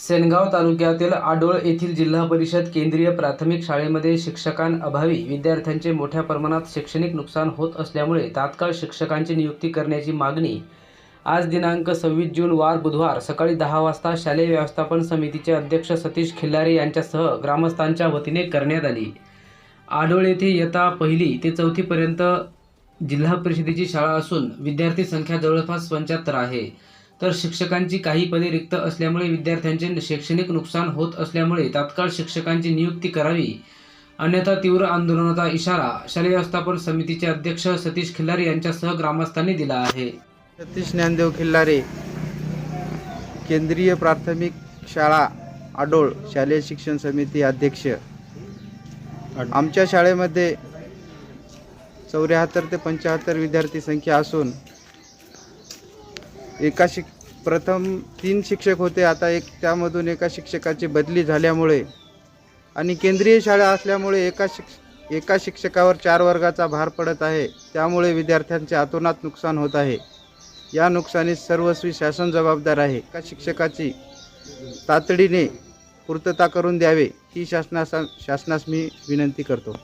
सेनगाव तालुक्यातील आडोळ येथील जिल्हा परिषद केंद्रीय प्राथमिक शाळेमध्ये शिक्षकांअभावी विद्यार्थ्यांचे मोठ्या प्रमाणात शैक्षणिक नुकसान होत असल्यामुळे तात्काळ शिक्षकांची नियुक्ती करण्याची मागणी. आज दिनांक सव्वीस जून वार बुधवार सकाळी दहा वाजता शालेय व्यवस्थापन समितीचे अध्यक्ष सतीश खिल्लारे यांच्यासह ग्रामस्थांच्या वतीने करण्यात आली. आडोळ येथे येता पहिली ते चौथीपर्यंत जिल्हा परिषदेची शाळा असून विद्यार्थी संख्या जवळपास पंच्याहत्तर आहे. तर शिक्षकांची काही पदे रिक्त असल्यामुळे विद्यार्थ्यांचे शैक्षणिक नुकसान होत असल्यामुळे तात्काळ शिक्षकांची नियुक्ती करावी. अन्यथा तीव्र आंदोलनाचा इशारा शालेय व्यवस्थापन समितीचे अध्यक्ष सतीश खिल्लारे यांच्यासह ग्रामस्थांनी दिला आहे. सतीश ज्ञानदेव खिल्लारे केंद्रीय प्राथमिक शाळा आडोळ शालेय शिक्षण समिती अध्यक्ष. आमच्या शाळेमध्ये चौऱ्याहत्तर ते पंच्याहत्तर विद्यार्थी संख्या असून एका शिक प्रथम तीन शिक्षक होते. आता एक त्यामधून एका शिक्षकाची बदली झाल्यामुळे आणि केंद्रीय शाळा असल्यामुळे एका शिक्ष एका शिक्षकावर चार वर्गाचा भार पडत आहे. त्यामुळे विद्यार्थ्यांचे आतोनात नुकसान होत आहे. या नुकसानीस सर्वस्वी शासन जबाबदार आहे. एका शिक्षकाची तातडीने पूर्तता करून द्यावे ही शासनास शासनास मी विनंती करतो.